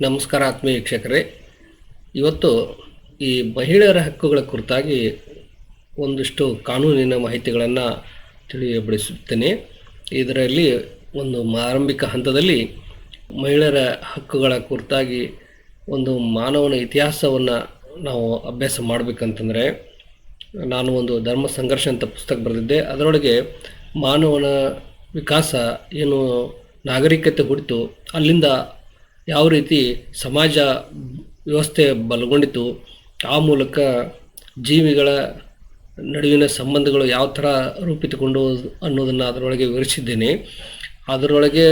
ನಮಸ್ಕಾರ ಆತ್ಮೀಯ ವೀಕ್ಷಕರೇ. ಇವತ್ತು ಈ ಮಹಿಳೆಯರ ಹಕ್ಕುಗಳ ಕುರಿತಾಗಿ ಒಂದಿಷ್ಟು ಕಾನೂನಿನ ಮಾಹಿತಿಗಳನ್ನು ತಿಳಿಯಬಡಿಸುತ್ತೇನೆ. ಇದರಲ್ಲಿ ಒಂದು ಆರಂಭಿಕ ಹಂತದಲ್ಲಿ ಮಹಿಳೆಯರ ಹಕ್ಕುಗಳ ಕುರಿತಾಗಿ ಒಂದು ಮಾನವನ ಇತಿಹಾಸವನ್ನು ನಾವು ಅಭ್ಯಾಸ ಮಾಡಬೇಕಂತಂದರೆ, ನಾನು ಒಂದು ಧರ್ಮ ಸಂಘರ್ಷ ಅಂತ ಪುಸ್ತಕ ಬರೆದಿದ್ದೆ. ಅದರೊಳಗೆ ಮಾನವನ ವಿಕಾಸ ಏನು ನಾಗರಿಕತೆ ಹುಟ್ಟಿತು ಅಲ್ಲಿಂದ ಯಾವ ರೀತಿ ಸಮಾಜ ವ್ಯವಸ್ಥೆ ಬಲಗೊಂಡಿತು ಆ ಮೂಲಕ ಜೀವಿಗಳ ನಡುವಿನ ಸಂಬಂಧಗಳು ಯಾವ ಥರ ರೂಪಿತುಕೊಂಡು ಅನ್ನೋದನ್ನು ಅದರೊಳಗೆ ವಿವರಿಸಿದ್ದೇನೆ. ಅದರೊಳಗೆ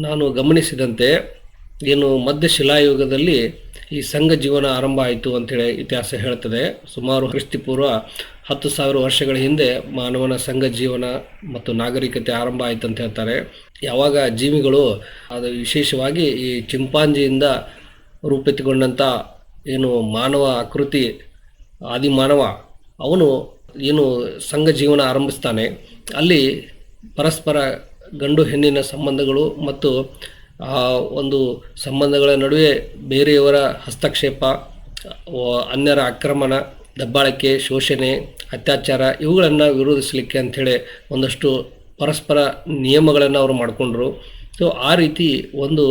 ನಾನು ಗಮನಿಸಿದಂತೆ ಏನು ಮಧ್ಯ ಶಿಲಾಯುಗದಲ್ಲಿ ಈ ಸಂಘ ಜೀವನ ಆರಂಭ ಆಯಿತು ಅಂತೇಳಿ ಇತಿಹಾಸ ಹೇಳ್ತದೆ. ಸುಮಾರು ಕ್ರಿಸ್ತಿಪೂರ್ವ ಹತ್ತು ಸಾವಿರ ವರ್ಷಗಳ ಹಿಂದೆ ಮಾನವನ ಸಂಘ ಜೀವನ ಮತ್ತು ನಾಗರಿಕತೆ ಆರಂಭ ಆಯಿತು ಅಂತ ಹೇಳ್ತಾರೆ. ಯಾವಾಗ ಜೀವಿಗಳು ಅದು ವಿಶೇಷವಾಗಿ ಈ ಚಿಂಪಾಂಜಿಯಿಂದ ರೂಪಿತಗೊಂಡಂಥ ಏನು ಮಾನವ ಆಕೃತಿ ಆದಿಮಾನವ ಅವನು ಏನು ಸಂಘ ಜೀವನ ಆರಂಭಿಸ್ತಾನೆ. ಅಲ್ಲಿ ಪರಸ್ಪರ ಗಂಡು ಹೆಣ್ಣಿನ ಸಂಬಂಧಗಳು ಮತ್ತು ಆ ಒಂದು ಸಂಬಂಧಗಳ ನಡುವೆ ಬೇರೆಯವರ ಹಸ್ತಕ್ಷೇಪ ಅನ್ಯರ ಆಕ್ರಮಣ ದಬ್ಬಾಳಿಕೆ, ಶೋಷಣೆ, ಅತ್ಯಾಚಾರ ಇವುಗಳನ್ನು ವಿರೋಧಿಸಲಿಕ್ಕೆ ಅಂಥೇಳಿ ಒಂದಷ್ಟು ಪರಸ್ಪರ ನಿಯಮಗಳನ್ನು ಅವರು ಮಾಡಿಕೊಂಡ್ರು. ಸೊ ಆ ರೀತಿ ಒಂದು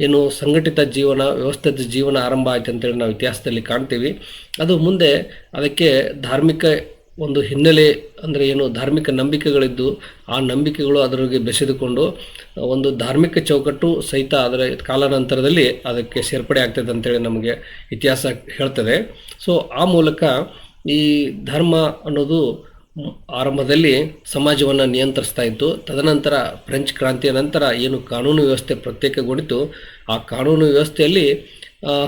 ಏನು ಸಂಘಟಿತ ಜೀವನ, ವ್ಯವಸ್ಥಿತ ಜೀವನ ಆರಂಭ ಆಯ್ತು ಅಂತೇಳಿ ನಾವು ಇತಿಹಾಸದಲ್ಲಿ ಕಾಣ್ತೀವಿ. ಅದು ಮುಂದೆ ಅದಕ್ಕೆ ಧಾರ್ಮಿಕ ಒಂದು ಹಿನ್ನೆಲೆ ಅಂದರೆ ಏನು ಧಾರ್ಮಿಕ ನಂಬಿಕೆಗಳಿದ್ದು, ಆ ನಂಬಿಕೆಗಳು ಅದರಿಗೆ ಬೆಸೆದುಕೊಂಡು, ಒಂದು ಧಾರ್ಮಿಕ ಚೌಕಟ್ಟು ಸಹಿತ ಅದರ ಕಾಲಾನಂತರದಲ್ಲಿ ಅದಕ್ಕೆ ಸೇರ್ಪಡೆ ಆಗ್ತದೆ ಅಂತೇಳಿ ನಮಗೆ ಇತಿಹಾಸ ಹೇಳ್ತದೆ. ಸೊ ಆ ಮೂಲಕ ಈ ಧರ್ಮ ಅನ್ನೋದು ಆರಂಭದಲ್ಲಿ ಸಮಾಜವನ್ನು ನಿಯಂತ್ರಿಸ್ತಾ ಇತ್ತು. ತದನಂತರ ಫ್ರೆಂಚ್ ಕ್ರಾಂತಿಯ ನಂತರ ಏನು ಕಾನೂನು ವ್ಯವಸ್ಥೆ ಪ್ರತ್ಯೇಕಗೊಂಡಿತು ಆ ಕಾನೂನು ವ್ಯವಸ್ಥೆಯಲ್ಲಿ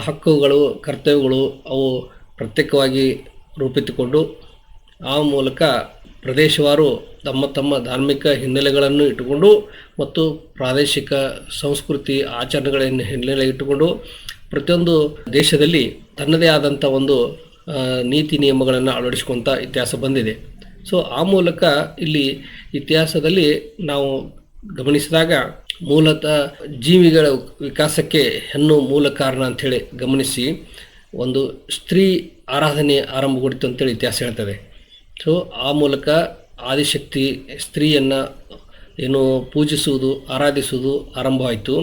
ಹಕ್ಕುಗಳು, ಕರ್ತವ್ಯಗಳು ಅವು ಪ್ರತ್ಯೇಕವಾಗಿ ರೂಪಿತುಕೊಂಡು ಆ ಮೂಲಕ ಪ್ರದೇಶವಾರು ತಮ್ಮ ತಮ್ಮ ಧಾರ್ಮಿಕ ಹಿನ್ನೆಲೆಗಳನ್ನು ಇಟ್ಟುಕೊಂಡು ಮತ್ತು ಪ್ರಾದೇಶಿಕ ಸಂಸ್ಕೃತಿ ಆಚರಣೆಗಳನ್ನು ಹಿನ್ನೆಲೆ ಇಟ್ಟುಕೊಂಡು ಪ್ರತಿಯೊಂದು ದೇಶದಲ್ಲಿ ತನ್ನದೇ ಆದಂಥ ಒಂದು ನೀತಿ ನಿಯಮಗಳನ್ನು ಅಳವಡಿಸ್ಕೊತ ಇತಿಹಾಸ ಬಂದಿದೆ. ಸೊ ಆ ಮೂಲಕ ಇಲ್ಲಿ ಇತಿಹಾಸದಲ್ಲಿ ನಾವು ಗಮನಿಸಿದಾಗ ಮೂಲತಃ ಜೀವಿಗಳ ವಿಕಾಸಕ್ಕೆ ಹೆಣ್ಣು ಮೂಲ ಕಾರಣ ಅಂಥೇಳಿ ಗಮನಿಸಿ ಒಂದು ಸ್ತ್ರೀ ಆರಾಧನೆ ಆರಂಭಗೊಳಿತು ಅಂತೇಳಿ ಇತಿಹಾಸ ಹೇಳ್ತದೆ. ಸೊ ಆ ಮೂಲಕ ಆದಿಶಕ್ತಿ ಸ್ತ್ರೀಯನ್ನು ಏನು ಪೂಜಿಸುವುದು, ಆರಾಧಿಸುವುದು ಆರಂಭವಾಯಿತು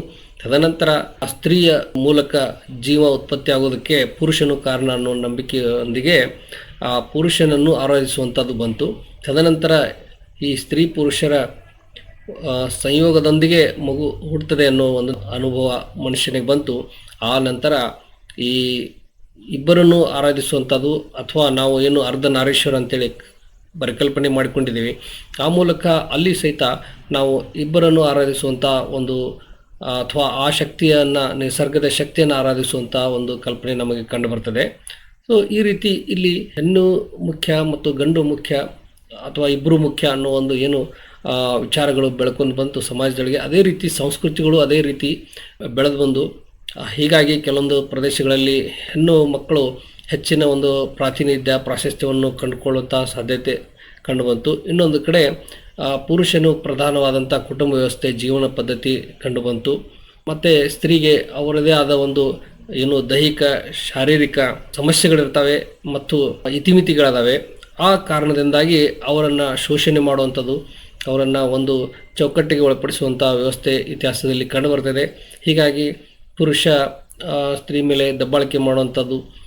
ತದನಂತರ ಸ್ತ್ರೀಯ ಮೂಲಕ ಜೀವ ಉತ್ಪತ್ತಿ ಆಗೋದಕ್ಕೆ ಪುರುಷನು ಕಾರಣ ಅನ್ನೋ ನಂಬಿಕೆಯೊಂದಿಗೆ ಆ ಪುರುಷನನ್ನು ಆರಾಧಿಸುವಂಥದ್ದು ಬಂತು. ತದನಂತರ ಈ ಸ್ತ್ರೀ ಪುರುಷರ ಸಂಯೋಗದೊಂದಿಗೆ ಮಗು ಹುಡ್ತದೆ ಅನ್ನೋ ಒಂದು ಅನುಭವ ಮನುಷ್ಯನಿಗೆ ಬಂತು. ಆ ನಂತರ ಈ ಇಬ್ಬರನ್ನು ಆರಾಧಿಸುವಂಥದ್ದು ಅಥವಾ ನಾವು ಏನು ಅರ್ಧ ನಾರೀಶ್ವರ ಅಂತೇಳಿ ಪರಿಕಲ್ಪನೆ ಮಾಡಿಕೊಂಡಿದ್ದೀವಿ. ಆ ಮೂಲಕ ಅಲ್ಲಿ ಸಹಿತ ನಾವು ಇಬ್ಬರನ್ನು ಆರಾಧಿಸುವಂಥ ಒಂದು ಅಥವಾ ಆ ಶಕ್ತಿಯನ್ನು, ನಿಸರ್ಗದ ಶಕ್ತಿಯನ್ನು ಆರಾಧಿಸುವಂಥ ಒಂದು ಕಲ್ಪನೆ ನಮಗೆ ಕಂಡು ಬರ್ತದೆ. ಸೊ ಈ ರೀತಿ ಇಲ್ಲಿ ಹೆಣ್ಣು ಮುಖ್ಯ ಮತ್ತು ಗಂಡು ಮುಖ್ಯ ಅಥವಾ ಇಬ್ಬರು ಮುಖ್ಯ ಅನ್ನೋ ಒಂದು ಏನು ವಿಚಾರಗಳು ಬೆಳ್ಕೊಂಡು ಬಂತು ಸಮಾಜದೊಳಗೆ. ಅದೇ ರೀತಿ ಸಂಸ್ಕೃತಿಗಳು ಅದೇ ರೀತಿ ಬೆಳೆದು ಬಂದು ಹೀಗಾಗಿ ಕೆಲವೊಂದು ಪ್ರದೇಶಗಳಲ್ಲಿ ಹೆಣ್ಣು ಮಕ್ಕಳು ಹೆಚ್ಚಿನ ಒಂದು ಪ್ರಾತಿನಿಧ್ಯ ಪ್ರಾಶಸ್ತ್ಯವನ್ನು ಕಂಡುಕೊಳ್ಳುವಂಥ ಸಾಧ್ಯತೆ ಕಂಡುಬಂತು. ಇನ್ನೊಂದು ಕಡೆ ಪುರುಷನು ಪ್ರಧಾನವಾದಂಥ ಕುಟುಂಬ ವ್ಯವಸ್ಥೆ, ಜೀವನ ಪದ್ಧತಿ ಕಂಡುಬಂತು. ಮತ್ತು ಸ್ತ್ರೀಗೆ ಅವರದೇ ಆದ ಒಂದು, ಏನು, ದೈಹಿಕ, ಶಾರೀರಿಕ ಸಮಸ್ಯೆಗಳಿರ್ತವೆ ಮತ್ತು ಇತಿಮಿತಿಗಳಿದಾವೆ. ಆ ಕಾರಣದಿಂದಾಗಿ ಅವರನ್ನು ಶೋಷಣೆ ಮಾಡುವಂಥದ್ದು, ಅವರನ್ನು ಒಂದು ಚೌಕಟ್ಟಿಗೆ ಒಳಪಡಿಸುವಂಥ ವ್ಯವಸ್ಥೆ ಇತಿಹಾಸದಲ್ಲಿ ಕಂಡುಬರ್ತದೆ ಹೀಗಾಗಿ ಪುರುಷ ಸ್ತ್ರೀ ಮೇಲೆ ದಬ್ಬಾಳಿಕೆ ಮಾಡುವಂಥದ್ದು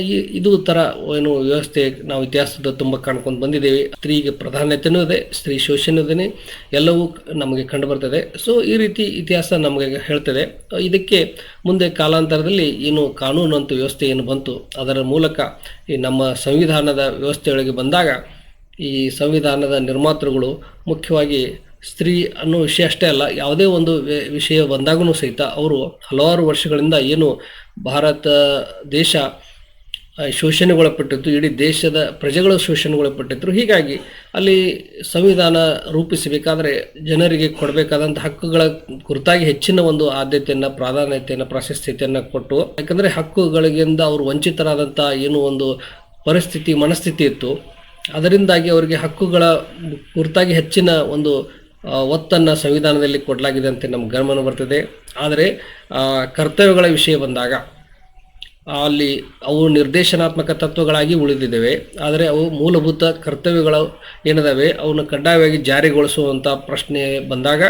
ಈ- ಇದು ಥರ ಏನು ವ್ಯವಸ್ಥೆ ನಾವು ಇತಿಹಾಸದ ತುಂಬ ಕಾಣ್ಕೊಂಡು ಬಂದಿದ್ದೇವೆ. ಸ್ತ್ರೀಗೆ ಪ್ರಾಧಾನ್ಯತೆಯೂ ಇದೆ, ಸ್ತ್ರೀ ಶೋಷಣೆ ಎಲ್ಲವೂ ನಮಗೆ ಕಂಡು ಬರ್ತದೆ. ಸೊ ಈ ರೀತಿ ಇತಿಹಾಸ ನಮಗೆ ಹೇಳ್ತದೆ. ಇದಕ್ಕೆ ಮುಂದೆ ಕಾಲಾಂತರದಲ್ಲಿ ಏನು ಕಾನೂನು ಅಂತ ವ್ಯವಸ್ಥೆ ಏನು ಬಂತು, ಅದರ ಮೂಲಕ ಈ ನಮ್ಮ ಸಂವಿಧಾನದ ವ್ಯವಸ್ಥೆಯೊಳಗೆ ಬಂದಾಗ ಈ ಸಂವಿಧಾನದ ನಿರ್ಮಾತೃಗಳು ಮುಖ್ಯವಾಗಿ ಸ್ತ್ರೀ ಅನ್ನೋ ವಿಷಯ ಅಷ್ಟೇ ಅಲ್ಲ, ಯಾವುದೇ ಒಂದು ವಿಷಯ ಬಂದಾಗೂ ಸಹಿತ ಅವರು ಹಲವಾರು ವರ್ಷಗಳಿಂದ ಏನು ಭಾರತ ದೇಶ ಶೋಷಣೆಗೊಳಪಟ್ಟಿತ್ತು ಇಡೀ ದೇಶದ ಪ್ರಜೆಗಳು ಶೋಷಣೆಗೊಳಪಟ್ಟಿದ್ರು, ಹೀಗಾಗಿ ಅಲ್ಲಿ ಸಂವಿಧಾನ ರೂಪಿಸಬೇಕಾದ್ರೆ ಜನರಿಗೆ ಕೊಡಬೇಕಾದಂಥ ಹಕ್ಕುಗಳ ಕುರಿತಾಗಿ ಹೆಚ್ಚಿನ ಒಂದು ಆದ್ಯತೆಯನ್ನು, ಪ್ರಾಧಾನ್ಯತೆಯನ್ನು ಪ್ರಾಶಸ್ತ್ಯತೆಯನ್ನು ಕೊಟ್ಟು, ಯಾಕಂದರೆ ಹಕ್ಕುಗಳಿಗಿಂತ ಅವರು ವಂಚಿತರಾದಂಥ ಏನು ಒಂದು ಪರಿಸ್ಥಿತಿ, ಮನಸ್ಥಿತಿ ಇತ್ತು, ಅದರಿಂದಾಗಿ ಅವರಿಗೆ ಹಕ್ಕುಗಳ ಕುರಿತಾಗಿ ಹೆಚ್ಚಿನ ಒಂದು ಒತ್ತನ್ನು ಸಂವಿಧಾನದಲ್ಲಿ ಕೊಡಲಾಗಿದೆ ಅಂತ ನಮ್ಮ ಗಮನ ಬರ್ತದೆ. ಆದರೆ ಕರ್ತವ್ಯಗಳ ವಿಷಯ ಬಂದಾಗ, ಅಲ್ಲಿ ಅವು ನಿರ್ದೇಶನಾತ್ಮಕ ತತ್ವಗಳಾಗಿ ಉಳಿದಿದ್ದಾವೆ. ಆದರೆ, ಅವು ಮೂಲಭೂತ ಕರ್ತವ್ಯಗಳು ಏನಿದಾವೆ? ಅವನ್ನು ಕಡ್ಡಾಯವಾಗಿ ಜಾರಿಗೊಳಿಸುವಂಥ ಪ್ರಶ್ನೆ ಬಂದಾಗ,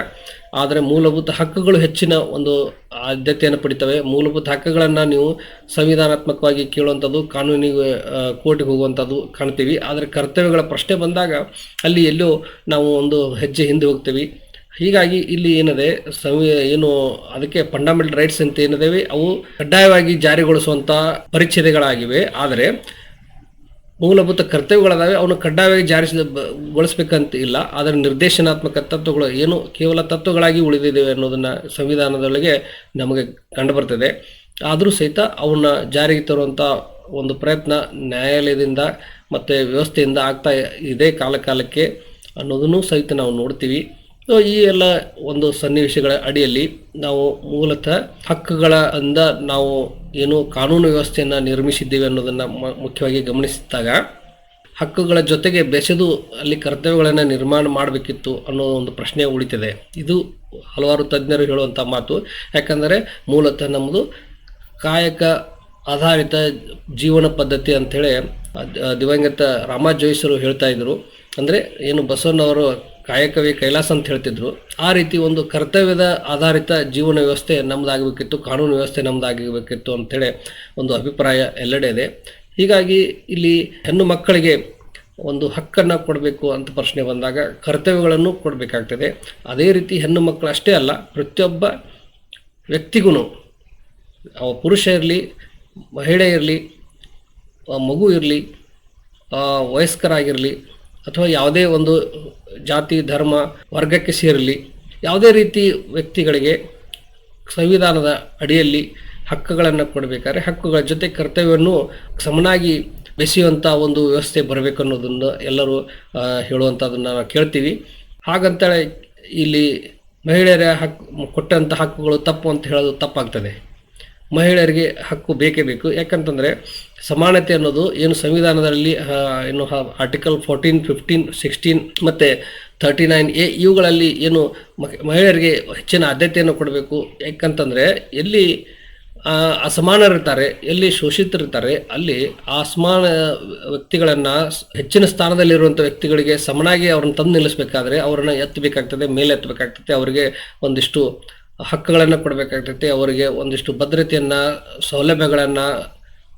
ಆದರೆ ಮೂಲಭೂತ ಹಕ್ಕುಗಳು ಹೆಚ್ಚಿನ ಒಂದು ಆದ್ಯತೆಯನ್ನು ಪಡಿತವೆ. ಮೂಲಭೂತ ಹಕ್ಕುಗಳನ್ನು ನೀವು ಸಂವಿಧಾನಾತ್ಮಕವಾಗಿ ಕೇಳುವಂಥದ್ದು, ಕಾನೂನಿಗೆ ಕೋರ್ಟಿಗೆ ಹೋಗುವಂಥದ್ದು ಕಾಣ್ತೀವಿ. ಆದರೆ ಕರ್ತವ್ಯಗಳ ಪ್ರಶ್ನೆ ಬಂದಾಗ ಅಲ್ಲಿ ಎಲ್ಲೋ ನಾವು ಒಂದು ಹೆಜ್ಜೆ ಹಿಂದೆ ಹೋಗ್ತೀವಿ. ಹೀಗಾಗಿ ಇಲ್ಲಿ ಏನಿದೆ, ಸಂವಿ, ಏನು ಅದಕ್ಕೆ ಫಂಡಮೆಂಟಲ್ ರೈಟ್ಸ್ ಅಂತ ಏನಿದೆ ಅವು ಕಡ್ಡಾಯವಾಗಿ ಜಾರಿಗೊಳಿಸುವಂಥ ಪರಿಚ್ಛೇದಗಳಾಗಿವೆ. ಆದರೆ ಮೂಲಭೂತ ಕರ್ತವ್ಯಗಳದಾವೆ, ಅವನು ಕಡ್ಡಾಯವಾಗಿ ಜಾರಿಸಿದ ಗೊಳಿಸ್ಬೇಕಂತ ಇಲ್ಲ. ಆದರೆ ನಿರ್ದೇಶನಾತ್ಮಕ ತತ್ವಗಳು ಏನು, ಕೇವಲ ತತ್ವಗಳಾಗಿ ಉಳಿದಿದ್ದೇವೆ ಅನ್ನೋದನ್ನು ಸಂವಿಧಾನದೊಳಗೆ ನಮಗೆ ಕಂಡುಬರ್ತದೆ. ಆದರೂ ಸಹಿತ ಅವನ್ನ ಜಾರಿಗೆ ತರುವಂಥ ಒಂದು ಪ್ರಯತ್ನ ನ್ಯಾಯಾಲಯದಿಂದ ಮತ್ತು ವ್ಯವಸ್ಥೆಯಿಂದ ಆಗ್ತಾ ಇದೆ ಕಾಲ ಕಾಲಕ್ಕೆ ಅನ್ನೋದನ್ನು ಸಹಿತ ನಾವು ನೋಡ್ತೀವಿ. ಸೊ, ಈ ಎಲ್ಲ ಒಂದು ಸನ್ನಿವೇಶಗಳ ಅಡಿಯಲ್ಲಿ ನಾವು ಮೂಲತಃ ಹಕ್ಕುಗಳ ಅಂದ ನಾವು ಏನು ಕಾನೂನು ವ್ಯವಸ್ಥೆಯನ್ನು ನಿರ್ಮಿಸಿದ್ದೇವೆ ಅನ್ನೋದನ್ನು ಮುಖ್ಯವಾಗಿ ಗಮನಿಸಿದಾಗ ಹಕ್ಕುಗಳ ಜೊತೆಗೆ ಬೆಸೆದು ಅಲ್ಲಿ ಕರ್ತವ್ಯಗಳನ್ನು ನಿರ್ಮಾಣ ಮಾಡಬೇಕಿತ್ತು ಅನ್ನೋ ಒಂದು ಪ್ರಶ್ನೆ ಉಳಿತಿದೆ. ಇದು ಹಲವಾರು ತಜ್ಞರು ಹೇಳುವಂಥ ಮಾತು. ಯಾಕಂದರೆ ಮೂಲತಃ ನಮ್ಮದು ಕಾಯಕ ಆಧಾರಿತ ಜೀವನ ಪದ್ಧತಿ ಅಂಥೇಳಿ ದಿವಂಗತ ರಾಮಾ ಜೋಯಿಸರು ಹೇಳ್ತಾ ಇದ್ದರು ಅಂದರೆ ಏನು ಬಸವಣ್ಣವರು ಕಾಯಕವೇ ಕೈಲಾಸ ಅಂತ ಹೇಳ್ತಿದ್ರು. ಆ ರೀತಿ ಒಂದು ಕರ್ತವ್ಯದ ಆಧಾರಿತ ಜೀವನ ವ್ಯವಸ್ಥೆ ನಮ್ಮದಾಗಬೇಕಿತ್ತು ಕಾನೂನು ವ್ಯವಸ್ಥೆ ನಮ್ಮದಾಗಬೇಕಿತ್ತು ಅಂಥೇಳಿ ಒಂದು ಅಭಿಪ್ರಾಯ ಎಲ್ಲೆಡೆ ಇದೆ. ಹೀಗಾಗಿ ಇಲ್ಲಿ ಹೆಣ್ಣು ಮಕ್ಕಳಿಗೆ ಒಂದು ಹಕ್ಕನ್ನು ಕೊಡಬೇಕು ಅಂತ ಪ್ರಶ್ನೆ ಬಂದಾಗ ಕರ್ತವ್ಯಗಳನ್ನು ಕೊಡಬೇಕಾಗ್ತದೆ. ಅದೇ ರೀತಿ ಹೆಣ್ಣು ಮಕ್ಕಳು ಅಷ್ಟೇ ಅಲ್ಲ, ಪ್ರತಿಯೊಬ್ಬ ವ್ಯಕ್ತಿಗೂ ಅವ ಪುರುಷ ಇರಲಿ, ಮಹಿಳೆ ಇರಲಿ ಮಗು ಇರಲಿ ವಯಸ್ಕರಾಗಿರಲಿ ಅಥವಾ ಯಾವುದೇ ಒಂದು ಜಾತಿ, ಧರ್ಮ ವರ್ಗಕ್ಕೆ ಸೇರಲಿ, ಯಾವುದೇ ರೀತಿ ವ್ಯಕ್ತಿಗಳಿಗೆ ಸಂವಿಧಾನದ ಅಡಿಯಲ್ಲಿ ಹಕ್ಕುಗಳನ್ನು ಕೊಡಬೇಕಾದ್ರೆ ಹಕ್ಕುಗಳ ಜೊತೆ ಕರ್ತವ್ಯವನ್ನು ಸಮನಾಗಿ ಬೆಸೆಯುವಂಥ ಒಂದು ವ್ಯವಸ್ಥೆ ಬರಬೇಕು ಅನ್ನೋದನ್ನು ಎಲ್ಲರೂ ಹೇಳುವಂಥದ್ದನ್ನು ನಾವು ಕೇಳ್ತೀವಿ. ಹಾಗಂತೇಳಿ ಇಲ್ಲಿ ಮಹಿಳೆಯರ ಹಕ್ಕು ಕೊಟ್ಟಂಥ ಹಕ್ಕುಗಳು ತಪ್ಪು ಅಂತ ಹೇಳೋದು ತಪ್ಪಾಗ್ತದೆ. ಮಹಿಳೆಯರಿಗೆ ಹಕ್ಕು ಬೇಕೇ ಬೇಕು. ಯಾಕಂತಂದರೆ ಸಮಾನತೆ ಅನ್ನೋದು ಏನು ಸಂವಿಧಾನದಲ್ಲಿ ಏನು ಆರ್ಟಿಕಲ್ ಫೋರ್ಟೀನ್ ಫಿಫ್ಟೀನ್ ಸಿಕ್ಸ್ಟೀನ್ ಮತ್ತು ತರ್ಟಿ ನೈನ್ ಎ, ಇವುಗಳಲ್ಲಿ ಏನು ಮಹಿಳೆಯರಿಗೆ ಹೆಚ್ಚಿನ ಆದ್ಯತೆಯನ್ನು ಕೊಡಬೇಕು. ಯಾಕಂತಂದರೆ ಎಲ್ಲಿ ಅಸಮಾನರಿರ್ತಾರೆ, ಎಲ್ಲಿ ಶೋಷಿತರಿರ್ತಾರೆ, ಅಲ್ಲಿ ಆ ಅಸಮಾನ ವ್ಯಕ್ತಿಗಳನ್ನು ಹೆಚ್ಚಿನ ಸ್ಥಾನದಲ್ಲಿರುವಂಥ ವ್ಯಕ್ತಿಗಳಿಗೆ ಸಮನಾಗಿ ಅವ್ರನ್ನ ತಂದು ನಿಲ್ಲಿಸಬೇಕಾದ್ರೆ ಅವರನ್ನು ಎತ್ತಬೇಕಾಗ್ತದೆ ಮೇಲೆ ಎತ್ತಬೇಕಾಗ್ತದೆ ಅವರಿಗೆ ಒಂದಿಷ್ಟು ಹಕ್ಕುಗಳನ್ನು ಕೊಡಬೇಕಾಗ್ತೈತಿ. ಅವರಿಗೆ ಒಂದಿಷ್ಟು ಭದ್ರತೆಯನ್ನು, ಸೌಲಭ್ಯಗಳನ್ನು,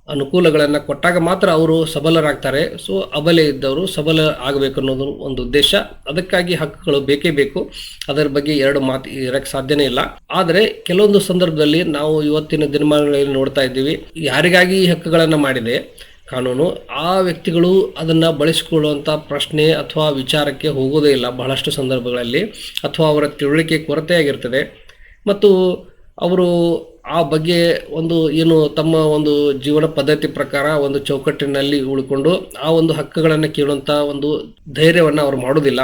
ಅನುಕೂಲಗಳನ್ನು ಕೊಟ್ಟಾಗ ಮಾತ್ರ ಅವರು ಸಬಲರಾಗ್ತಾರೆ. ಸೊ ಅಬಲೆ ಇದ್ದವರು ಸಬಲ ಆಗಬೇಕು ಅನ್ನೋದು ಒಂದು ಉದ್ದೇಶ. ಅದಕ್ಕಾಗಿ ಹಕ್ಕುಗಳು ಬೇಕೇ ಬೇಕು. ಅದರ ಬಗ್ಗೆ ಎರಡು ಮಾತು ಇರಕ್ಕೆ ಸಾಧ್ಯನೇ ಇಲ್ಲ. ಆದರೆ ಕೆಲವೊಂದು ಸಂದರ್ಭದಲ್ಲಿ ನಾವು ಇವತ್ತಿನ ದಿನಮಾನಗಳಲ್ಲಿ ನೋಡ್ತಾ ಇದ್ದೀವಿ, ಯಾರಿಗಾಗಿ ಈ ಹಕ್ಕುಗಳನ್ನು ಮಾಡಿದೆ? ಕಾನೂನು. ಆ ವ್ಯಕ್ತಿಗಳು ಅದನ್ನು ಬಳಸಿಕೊಳ್ಳುವಂಥ ಪ್ರಶ್ನೆ ಅಥವಾ ವಿಚಾರಕ್ಕೆ ಹೋಗೋದೇ ಇಲ್ಲ ಬಹಳಷ್ಟು ಸಂದರ್ಭಗಳಲ್ಲಿ. ಅಥವಾ ಅವರ ತಿಳುವಳಿಕೆ ಕೊರತೆಯಾಗಿರ್ತದೆ. ಮತ್ತು ಅವರು ಆ ಬಗ್ಗೆ ಒಂದು ಏನು ತಮ್ಮ ಒಂದು ಜೀವನ ಪದ್ಧತಿ ಪ್ರಕಾರ ಒಂದು ಚೌಕಟ್ಟಿನಲ್ಲಿ ಉಳ್ಕೊಂಡು ಆ ಒಂದು ಹಕ್ಕುಗಳನ್ನು ಕೇಳುವಂಥ ಒಂದು ಧೈರ್ಯವನ್ನು ಅವರು ಮಾಡೋದಿಲ್ಲ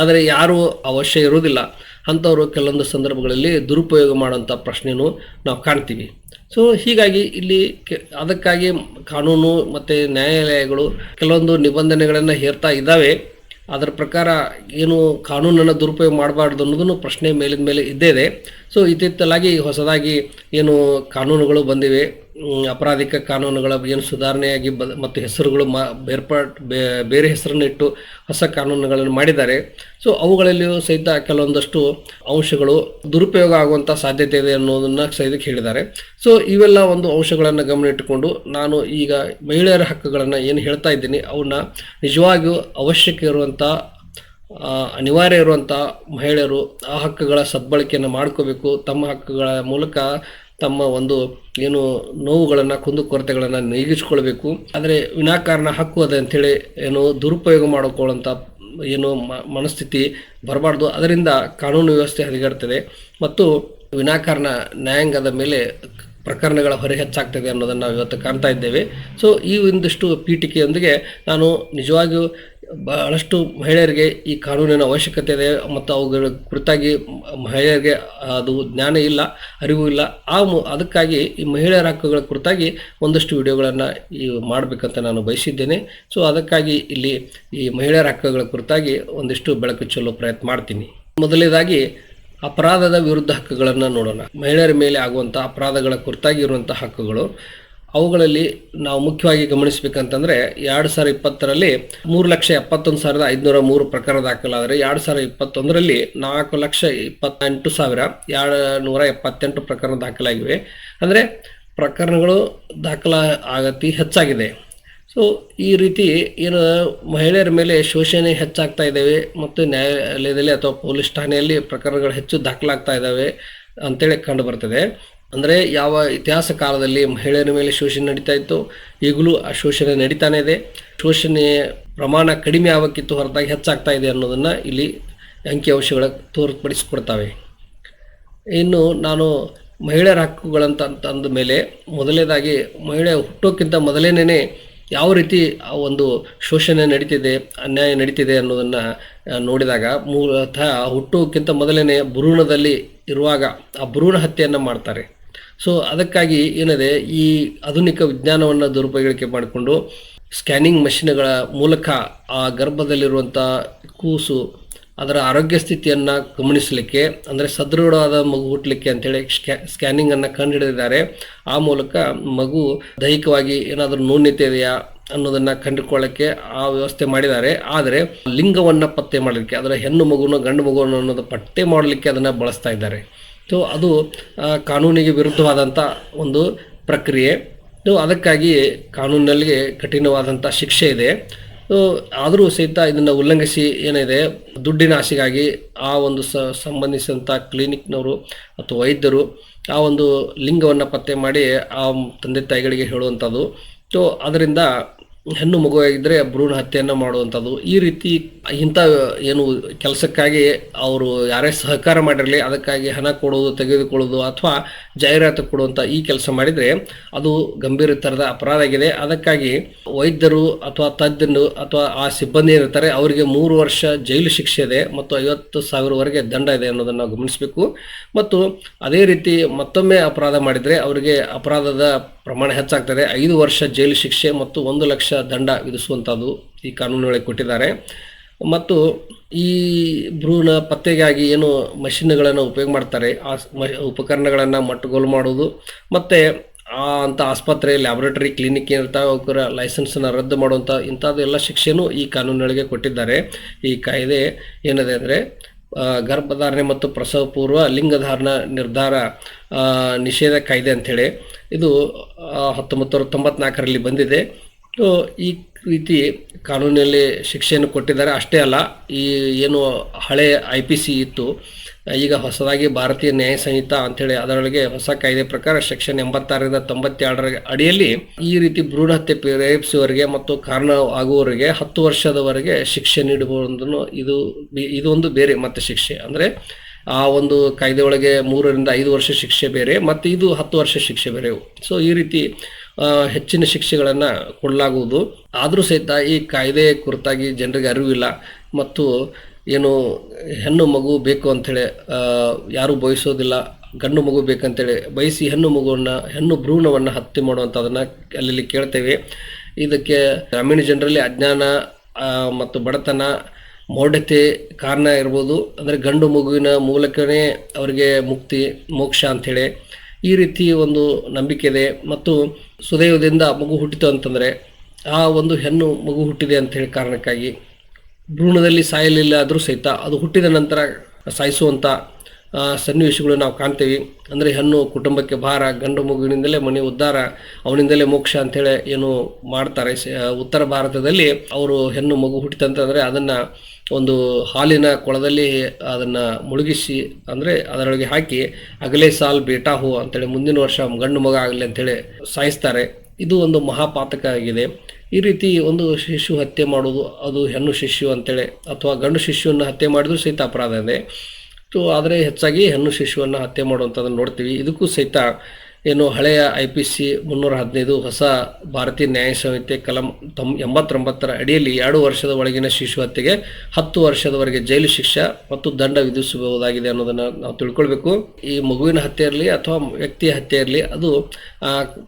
ಆದರೆ ಯಾರು ಅವಶ್ಯ ಇರುವುದಿಲ್ಲ. ಅಂಥವರು ಕೆಲವೊಂದು ಸಂದರ್ಭಗಳಲ್ಲಿ ದುರುಪಯೋಗ ಮಾಡುವಂಥ ಪ್ರಶ್ನೆಯೂ ನಾವು ಕಾಣ್ತೀವಿ. ಸೊ ಹೀಗಾಗಿ ಇಲ್ಲಿ ಅದಕ್ಕಾಗಿ ಕಾನೂನು ಮತ್ತು ನ್ಯಾಯಾಲಯಗಳು ಕೆಲವೊಂದು ನಿಬಂಧನೆಗಳನ್ನು ಹೇರ್ತಾ ಇದ್ದಾವೆ. ಅದರ ಪ್ರಕಾರ ಏನು ಕಾನೂನನ್ನು ದುರುಪಯೋಗ ಮಾಡಬಾರ್ದು ಅನ್ನೋದನ್ನು ಪ್ರಶ್ನೆ ಮೇಲಿನ ಮೇಲೆ ಇದ್ದೇ ಇದೆ. ಸೊ ಇತ್ತಿತ್ತಲಾಗಿ ಹೊಸದಾಗಿ ಏನು ಕಾನೂನುಗಳು ಬಂದಿವೆ. ಅಪರಾಧಿಕ ಕಾನೂನುಗಳ ಏನು ಸುಧಾರಣೆಯಾಗಿ ಬ ಮತ್ತು ಹೆಸರುಗಳು ಮಾ ಬೇರ್ಪಾಟ್ ಬೇರೆ ಹೆಸರನ್ನು ಇಟ್ಟು ಹೊಸ ಕಾನೂನುಗಳನ್ನು ಮಾಡಿದ್ದಾರೆ. ಸೊ, ಅವುಗಳಲ್ಲಿಯೂ ಸಹಿತ ಕೆಲವೊಂದಷ್ಟು ಅಂಶಗಳು ದುರುಪಯೋಗ ಆಗುವಂಥ ಸಾಧ್ಯತೆ ಇದೆ ಅನ್ನೋದನ್ನು ಸಹಿತ ಹೇಳಿದ್ದಾರೆ. ಸೊ, ಇವೆಲ್ಲ ಒಂದು ಅಂಶಗಳನ್ನು ಗಮನ ಇಟ್ಟುಕೊಂಡು ನಾನು ಈಗ ಮಹಿಳೆಯರ ಹಕ್ಕುಗಳನ್ನು ಏನು ಹೇಳ್ತಾ ಇದ್ದೀನಿ, ಅವನ್ನ ನಿಜವಾಗಿಯೂ ಅವಶ್ಯಕ ಇರುವಂಥ ಅನಿವಾರ್ಯ ಇರುವಂಥ ಮಹಿಳೆಯರು ಆ ಹಕ್ಕುಗಳ ಸದ್ಬಳಕೆಯನ್ನು ಮಾಡ್ಕೋಬೇಕು, ತಮ್ಮ ಹಕ್ಕುಗಳ ಮೂಲಕ ತಮ್ಮ ಒಂದು ಏನು ನೋವುಗಳನ್ನು ಕುಂದುಕೊರತೆಗಳನ್ನು ನೀಗಿಸ್ಕೊಳ್ಬೇಕು. ಆದರೆ ವಿನಾಕಾರಣ ಹಕ್ಕು ಅದ ಅಂಥೇಳಿ ಏನು ದುರುಪಯೋಗ ಮಾಡಿಕೊಳ್ಳುವಂಥ ಏನು ಮನಸ್ಥಿತಿ ಬರಬಾರ್ದು. ಅದರಿಂದ ಕಾನೂನು ವ್ಯವಸ್ಥೆ ಹದಗೆಡ್ತದೆ. ಮತ್ತು ವಿನಾಕಾರಣ ನ್ಯಾಯಾಂಗದ ಮೇಲೆ ಪ್ರಕರಣಗಳ ಹೊರೆ ಹೆಚ್ಚಾಗ್ತದೆ ಅನ್ನೋದನ್ನು ನಾವು ಇವತ್ತು ಕಾಣ್ತಾ ಇದ್ದೇವೆ. ಸೊ ಈ ಒಂದಿಷ್ಟು ಪೀಠಿಕೆಯೊಂದಿಗೆ ನಾನು ನಿಜವಾಗಿಯೂ ಬಹಳಷ್ಟು ಮಹಿಳೆಯರಿಗೆ ಈ ಕಾನೂನಿನ ಅವಶ್ಯಕತೆ ಇದೆ ಮತ್ತು ಅವುಗಳ ಕುರಿತಾಗಿ ಮಹಿಳೆಯರಿಗೆ ಅದು ಜ್ಞಾನ ಇಲ್ಲ, ಅರಿವು ಇಲ್ಲ. ಆ ಅದಕ್ಕಾಗಿ ಈ ಮಹಿಳೆಯರ ಹಕ್ಕುಗಳ ಕುರಿತಾಗಿ ಒಂದಷ್ಟು ವಿಡಿಯೋಗಳನ್ನು ಈ ಮಾಡಬೇಕಂತ ನಾನು ಬಯಸಿದ್ದೇನೆ. ಸೊ, ಅದಕ್ಕಾಗಿ ಇಲ್ಲಿ ಈ ಮಹಿಳೆಯರ ಹಕ್ಕುಗಳ ಕುರಿತಾಗಿ ಒಂದಿಷ್ಟು ಬೆಳಕು ಚೆಲ್ಲೋ ಪ್ರಯತ್ನ ಮಾಡ್ತೀನಿ. ಮೊದಲನೇದಾಗಿ ಅಪರಾಧದ ವಿರುದ್ಧ ಹಕ್ಕುಗಳನ್ನು ನೋಡೋಣ. ಮಹಿಳೆಯರ ಮೇಲೆ ಆಗುವಂಥ ಅಪರಾಧಗಳ ಕುರಿತಾಗಿ ಇರುವಂಥ ಹಕ್ಕುಗಳು. ಅವುಗಳಲ್ಲಿ ನಾವು ಮುಖ್ಯವಾಗಿ ಗಮನಿಸಬೇಕಂತಂದ್ರೆ ಎರಡು ಸಾವಿರ ಇಪ್ಪತ್ತರಲ್ಲಿ ಮೂರು ಲಕ್ಷ ಎಪ್ಪತ್ತೊಂದು ಸಾವಿರದ ಐದುನೂರ ಮೂರು ಪ್ರಕರಣ ದಾಖಲಾದರೆ ಎರಡು ಸಾವಿರ ಇಪ್ಪತ್ತೊಂದರಲ್ಲಿ ನಾಲ್ಕು ಲಕ್ಷ ಇಪ್ಪತ್ತೆಂಟು ಸಾವಿರ ಎರಡು ನೂರ ಎಪ್ಪತ್ತೆಂಟು ಪ್ರಕರಣ ದಾಖಲಾಗಿವೆ. ಅಂದರೆ ಪ್ರಕರಣಗಳು ದಾಖಲಾ ಆಗತಿ ಹೆಚ್ಚಾಗಿದೆ. ಸೊ ಈ ರೀತಿ ಏನು ಮಹಿಳೆಯರ ಮೇಲೆ ಶೋಷಣೆ ಹೆಚ್ಚಾಗ್ತಾ ಇದ್ದಾವೆ ಮತ್ತು ನ್ಯಾಯಾಲಯದಲ್ಲಿ ಅಥವಾ ಪೊಲೀಸ್ ಠಾಣೆಯಲ್ಲಿ ಪ್ರಕರಣಗಳು ಹೆಚ್ಚು ದಾಖಲಾಗ್ತಾ ಇದ್ದಾವೆ ಅಂತೇಳಿ ಕಂಡು ಬರ್ತದೆ. ಅಂದರೆ ಯಾವ ಇತಿಹಾಸ ಕಾಲದಲ್ಲಿ ಮಹಿಳೆಯರ ಮೇಲೆ ಶೋಷಣೆ ನಡೀತಾ ಇತ್ತು, ಈಗಲೂ ಆ ಶೋಷಣೆ ನಡೀತಾನೆ ಇದೆ. ಶೋಷಣೆ ಪ್ರಮಾಣ ಕಡಿಮೆ ಆಗಕ್ಕಿತ್ತು ಹೊರತಾಗಿ ಹೆಚ್ಚಾಗ್ತಾ ಇದೆ ಅನ್ನೋದನ್ನು ಇಲ್ಲಿ ಅಂಕಿಅಂಶಗಳ ತೋರ್ಪಡಿಸಿಕೊಡ್ತಾವೆ. ಇನ್ನು ನಾನು ಮಹಿಳೆಯರ ಹಕ್ಕುಗಳಂತ ಅಂದ ಮೇಲೆ ಮೊದಲನೇದಾಗಿ ಮಹಿಳೆ ಹುಟ್ಟೋಕ್ಕಿಂತ ಮೊದಲೇನೇ ಯಾವ ರೀತಿ ಆ ಒಂದು ಶೋಷಣೆ ನಡೀತಿದೆ, ಅನ್ಯಾಯ ನಡೀತಿದೆ ಅನ್ನೋದನ್ನು ನೋಡಿದಾಗ ಮೂಲತಃ ಹುಟ್ಟೋಕ್ಕಿಂತ ಮೊದಲನೇ ಭ್ರೂಣದಲ್ಲಿ ಇರುವಾಗ ಆ ಭ್ರೂಣ ಹತ್ಯೆಯನ್ನು ಮಾಡ್ತಾರೆ. ಸೊ ಅದಕ್ಕಾಗಿ ಏನಿದೆ, ಈ ಆಧುನಿಕ ವಿಜ್ಞಾನವನ್ನು ದುರುಪಯೋಗಕ್ಕೆ ಮಾಡಿಕೊಂಡು ಸ್ಕ್ಯಾನಿಂಗ್ ಮಷಿನ್ಗಳ ಮೂಲಕ ಆ ಗರ್ಭದಲ್ಲಿರುವಂಥ ಕೂಸು ಅದರ ಆರೋಗ್ಯ ಸ್ಥಿತಿಯನ್ನು ಗಮನಿಸಲಿಕ್ಕೆ, ಅಂದರೆ ಸದೃಢವಾದ ಮಗು ಹುಟ್ಟಲಿಕ್ಕೆ ಅಂತೇಳಿ ಸ್ಕ್ಯಾ ಸ್ಕ್ಯಾನಿಂಗನ್ನು ಕಂಡುಹಿಡಿದಿದ್ದಾರೆ ಆ ಮೂಲಕ ಮಗು ದೈಹಿಕವಾಗಿ ಏನಾದರೂ ನೂನ್ಯತೆ ಇದೆಯಾ ಅನ್ನೋದನ್ನು ಕಂಡುಕೊಳ್ಳೋಕ್ಕೆ ಆ ವ್ಯವಸ್ಥೆ ಮಾಡಿದ್ದಾರೆ. ಆದರೆ ಲಿಂಗವನ್ನು ಪತ್ತೆ ಮಾಡಲಿಕ್ಕೆ, ಅದರ ಹೆಣ್ಣು ಮಗುನ ಗಂಡು ಮಗುವನ್ನು ಅನ್ನೋದು ಪತ್ತೆ ಮಾಡಲಿಕ್ಕೆ ಅದನ್ನು ಬಳಸ್ತಾ ಇದ್ದಾರೆ. ಸೊ ಅದು ಕಾನೂನಿಗೆ ವಿರುದ್ಧವಾದಂಥ ಒಂದು ಪ್ರಕ್ರಿಯೆ. ಸೊ ಅದಕ್ಕಾಗಿ ಕಾನೂನಿನಲ್ಲಿ ಕಠಿಣವಾದಂಥ ಶಿಕ್ಷೆ ಇದೆ. ಸೊ ಆದರೂ ಸಹಿತ ಇದನ್ನು ಉಲ್ಲಂಘಿಸಿ ಏನಿದೆ, ದುಡ್ಡಿನ ಆಸೆಗಾಗಿ ಆ ಒಂದು ಸ ಸಂಬಂಧಿಸಿದಂಥ ಕ್ಲಿನಿಕ್ನವರು ಅಥವಾ ವೈದ್ಯರು ಆ ಒಂದು ಲಿಂಗವನ್ನು ಪತ್ತೆ ಮಾಡಿ ಆ ತಂದೆ ತಾಯಿಗಳಿಗೆ ಹೇಳುವಂಥದ್ದು ಸೊ ಅದರಿಂದ ಹೆಣ್ಣು ಮಗುವಾಗಿದ್ದರೆ ಭ್ರೂಣ ಹತ್ಯೆಯನ್ನು ಮಾಡುವಂಥದ್ದು. ಈ ರೀತಿ ಇಂಥ ಏನು ಕೆಲಸಕ್ಕಾಗಿ ಅವರು ಯಾರೇ ಸಹಕಾರ ಮಾಡಿರಲಿ, ಅದಕ್ಕಾಗಿ ಹಣ ಕೊಡೋದು, ತೆಗೆದುಕೊಳ್ಳೋದು ಅಥವಾ ಜಾಹೀರಾತು ಕೊಡುವಂಥ ಈ ಕೆಲಸ ಮಾಡಿದರೆ ಅದು ಗಂಭೀರ ಥರದ ಅಪರಾಧ ಆಗಿದೆ. ಅದಕ್ಕಾಗಿ ವೈದ್ಯರು ಅಥವಾ ತಜ್ಞರು ಅಥವಾ ಆ ಸಿಬ್ಬಂದಿ ಏನಿರ್ತಾರೆ, ಅವರಿಗೆ ಮೂರು ವರ್ಷ ಜೈಲು ಶಿಕ್ಷೆ ಇದೆ ಮತ್ತು ಐವತ್ತು ಸಾವಿರವರೆಗೆ ದಂಡ ಇದೆ ಅನ್ನೋದನ್ನು ಗಮನಿಸಬೇಕು. ಮತ್ತು ಅದೇ ರೀತಿ ಮತ್ತೊಮ್ಮೆ ಅಪರಾಧ ಮಾಡಿದರೆ, ಅವರಿಗೆ ಅಪರಾಧದ ಪ್ರಮಾಣ ಹೆಚ್ಚಾಗ್ತದೆ. ಐದು ವರ್ಷ ಜೈಲು ಶಿಕ್ಷೆ ಮತ್ತು ಒಂದು ಲಕ್ಷ ದಂಡ ವಿಧಿಸುವಂಥದ್ದು ಈ ಕಾನೂನುಗಳಿಗೆ ಕೊಟ್ಟಿದ್ದಾರೆ. ಮತ್ತು ಈ ಭ್ರೂಣ ಪತ್ತೆಗಾಗಿ ಏನು ಮಷಿನ್ಗಳನ್ನು ಉಪಯೋಗ ಮಾಡ್ತಾರೆ, ಆ ಉಪಕರಣಗಳನ್ನು ಮಟ್ಟುಗೋಲು ಮಾಡುವುದು, ಮತ್ತು ಆ ಅಂಥ ಆಸ್ಪತ್ರೆ, ಲ್ಯಾಬೊರೇಟರಿ, ಕ್ಲಿನಿಕ್ ಏನಿರ್ತಾವೆ ಅವರ ಲೈಸೆನ್ಸನ್ನು ರದ್ದು ಮಾಡುವಂಥ ಇಂಥದ್ದು ಎಲ್ಲ ಶಿಕ್ಷೆನೂ ಈ ಕಾನೂನುಗಳಿಗೆ ಕೊಟ್ಟಿದ್ದಾರೆ. ಈ ಕಾಯ್ದೆ ಏನಿದೆ ಅಂದರೆ ಗರ್ಭಧಾರಣೆ ಮತ್ತು ಪ್ರಸವ ಪೂರ್ವ ಲಿಂಗಧಾರಣ ನಿರ್ಧಾರ ನಿಷೇಧ ಕಾಯ್ದೆ ಅಂಥೇಳಿ. ಇದು ಹತ್ತೊಂಬತ್ತು ತೊಂಬತ್ನಾಲ್ಕರಲ್ಲಿ ಬಂದಿದೆ. ಈ ರೀತಿ ಕಾನೂನಿನಲ್ಲಿ ಶಿಕ್ಷೆಯನ್ನು ಕೊಟ್ಟಿದ್ದಾರೆ. ಅಷ್ಟೇ ಅಲ್ಲ, ಈ ಏನು ಹಳೆ ಐ ಪಿ ಸಿ ಇತ್ತು, ಈಗ ಹೊಸದಾಗಿ ಭಾರತೀಯ ನ್ಯಾಯ ಸಂಹಿತ ಅಂಥೇಳಿ ಅದರೊಳಗೆ ಹೊಸ ಕಾಯ್ದೆ ಪ್ರಕಾರ ಸೆಕ್ಷನ್ ಎಂಬತ್ತಾರರಿಂದ ತೊಂಬತ್ತೆರಡರ ಅಡಿಯಲ್ಲಿ ಈ ರೀತಿ ಭ್ರೂಣ ಹತ್ಯೆ ಪ್ರೇರೇಪಿಸುವವರಿಗೆ ಮತ್ತು ಕಾರಣ ಆಗುವವರಿಗೆ ಹತ್ತು ವರ್ಷದವರೆಗೆ ಶಿಕ್ಷೆ ನೀಡುವುದನ್ನು ಇದು ಇದೊಂದು ಬೇರೆ ಮತ್ತೆ ಶಿಕ್ಷೆ. ಅಂದರೆ ಆ ಒಂದು ಕಾಯ್ದೆ ಒಳಗೆ ಮೂರರಿಂದ ಐದು ವರ್ಷ ಶಿಕ್ಷೆ ಬೇರೆ, ಮತ್ತು ಇದು ಹತ್ತು ವರ್ಷ ಶಿಕ್ಷೆ ಬೇರೆ. ಸೊ ಈ ರೀತಿ ಹೆಚ್ಚಿನ ಶಿಕ್ಷೆಗಳನ್ನು ಕೊಡಲಾಗುವುದು. ಆದರೂ ಸಹಿತ ಈ ಕಾಯ್ದೆ ಕುರಿತಾಗಿ ಜನರಿಗೆ ಅರಿವಿಲ್ಲ, ಮತ್ತು ಏನು ಹೆಣ್ಣು ಮಗು ಬೇಕು ಅಂಥೇಳಿ ಯಾರೂ ಬಯಸೋದಿಲ್ಲ. ಗಂಡು ಮಗು ಬೇಕಂತೇಳಿ ಬಯಸಿ ಹೆಣ್ಣು ಮಗುವನ್ನು, ಹೆಣ್ಣು ಭ್ರೂಣವನ್ನು ಹತ್ಯೆ ಮಾಡುವಂಥದ್ದನ್ನು ಅಲ್ಲಿ ಕೇಳ್ತೇವೆ. ಇದಕ್ಕೆ ಗ್ರಾಮೀಣ ಜನರಲ್ಲಿ ಅಜ್ಞಾನ ಮತ್ತು ಬಡತನ ಮೌಢ್ಯತೆ ಕಾರಣ ಇರ್ಬೋದು. ಅಂದರೆ ಗಂಡು ಮಗುವಿನ ಮೂಲಕವೇ ಅವರಿಗೆ ಮುಕ್ತಿ, ಮೋಕ್ಷ ಅಂಥೇಳಿ ಈ ರೀತಿ ಒಂದು ನಂಬಿಕೆ ಇದೆ. ಮತ್ತು ಸುದೈವದಿಂದ ಮಗು ಹುಟ್ಟಿತು ಅಂತಂದರೆ ಆ ಒಂದು ಹೆಣ್ಣು ಮಗು ಹುಟ್ಟಿದೆ ಅಂಥೇಳಿ ಕಾರಣಕ್ಕಾಗಿ ಭ್ರೂಣದಲ್ಲಿ ಸಾಯಲಿಲ್ಲ ಆದರೂ ಸಹಿತ ಅದು ಹುಟ್ಟಿದ ನಂತರ ಸಾಯಿಸುವಂಥ ಸನ್ನಿವೇಶಗಳು ನಾವು ಕಾಣ್ತೀವಿ. ಅಂದರೆ ಹೆಣ್ಣು ಕುಟುಂಬಕ್ಕೆ ಭಾರ, ಗಂಡು ಮಗುವಿನಿಂದಲೇ ಮನೆ ಉದ್ಧಾರ, ಅವನಿಂದಲೇ ಮೋಕ್ಷ ಅಂಥೇಳಿ ಏನು ಮಾಡ್ತಾರೆ. ಉತ್ತರ ಭಾರತದಲ್ಲಿ ಅವರು ಹೆಣ್ಣು ಮಗು ಹುಟ್ಟಿತಂತಂದರೆ ಅದನ್ನು ಒಂದು ಹಾಲಿನ ಕೊಳದಲ್ಲಿ ಅದನ್ನು ಮುಳುಗಿಸಿ, ಅಂದರೆ ಅದರೊಳಗೆ ಹಾಕಿ ಅಗಲೇ ಸಾಲ್ ಬೇಟಾ ಹೋ ಅಂತೇಳಿ ಮುಂದಿನ ವರ್ಷ ಗಂಡು ಮಗ ಆಗಲಿ ಅಂತೇಳಿ ಸಾಯಿಸ್ತಾರೆ. ಇದು ಒಂದು ಮಹಾಪಾತಕ ಆಗಿದೆ. ಈ ರೀತಿ ಒಂದು ಶಿಶು ಹತ್ಯೆ ಮಾಡೋದು, ಅದು ಹೆಣ್ಣು ಶಿಶು ಅಂತೇಳಿ ಅಥವಾ ಗಂಡು ಶಿಶುವನ್ನು ಹತ್ಯೆ ಮಾಡಿದ್ರು ಸಹಿತ ಅಪರಾಧ ಇದೆ. ಸೊ ಆದರೆ ಹೆಚ್ಚಾಗಿ ಹೆಣ್ಣು ಶಿಶುವನ್ನು ಹತ್ಯೆ ಮಾಡುವಂಥದ್ದನ್ನು ನೋಡ್ತೀವಿ. ಇದಕ್ಕೂ ಸಹಿತ ಏನು ಹಳೆಯ ಐ ಪಿ ಸಿ ಮುನ್ನೂರ ಹದಿನೈದು ಹೊಸ ಭಾರತೀಯ ನ್ಯಾಯ ಸಂಹಿತೆ ಕಲಂ ತೊಂ ಎಂಬತ್ತೊಂಬತ್ತರ ಅಡಿಯಲ್ಲಿ ಎರಡು ವರ್ಷದ ಒಳಗಿನ ಶಿಶು ಹತ್ಯೆಗೆ ಹತ್ತು ವರ್ಷದವರೆಗೆ ಜೈಲು ಶಿಕ್ಷೆ ಮತ್ತು ದಂಡ ವಿಧಿಸಬಹುದಾಗಿದೆ ಅನ್ನೋದನ್ನು ನಾವು ತಿಳ್ಕೊಳ್ಬೇಕು. ಈ ಮಗುವಿನ ಹತ್ಯೆ ಇರಲಿ ಅಥವಾ ವ್ಯಕ್ತಿಯ ಹತ್ಯೆ ಇರಲಿ, ಅದು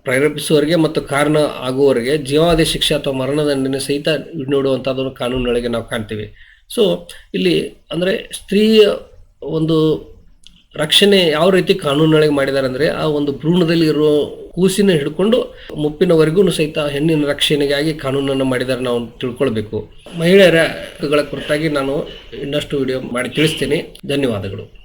ಪ್ರೇರೇಪಿಸುವವರಿಗೆ ಮತ್ತು ಕಾರಣ ಆಗುವವರಿಗೆ ಜೀವಾವಧಿ ಶಿಕ್ಷೆ ಅಥವಾ ಮರಣದಂಡನೆ ಸಹಿತ ನೀಡುವಂಥದ್ದನ್ನು ಕಾನೂನಿನೊಳಗೆ ನಾವು ಕಾಣ್ತೀವಿ. ಸೊ ಇಲ್ಲಿ ಅಂದರೆ ಸ್ತ್ರೀ ಒಂದು ರಕ್ಷಣೆ ಯಾವ ರೀತಿ ಕಾನೂನೊಳಗೆ ಮಾಡಿದ್ದಾರೆ ಅಂದರೆ ಆ ಒಂದು ಭ್ರೂಣದಲ್ಲಿ ಇರೋ ಕೂಸಿನ ಹಿಡ್ಕೊಂಡು ಮುಪ್ಪಿನವರೆಗೂ ಸಹಿತ ಹೆಣ್ಣಿನ ರಕ್ಷಣೆಗಾಗಿ ಕಾನೂನನ್ನು ಮಾಡಿದ್ದಾರೆ ನಾವು ತಿಳ್ಕೊಳ್ಬೇಕು. ಮಹಿಳೆಯರ ಹಕ್ಕುಗಳ ಕುರಿತಾಗಿ ನಾನು ಇನ್ನಷ್ಟು ವಿಡಿಯೋ ಮಾಡಿ ತಿಳಿಸ್ತೀನಿ. ಧನ್ಯವಾದಗಳು.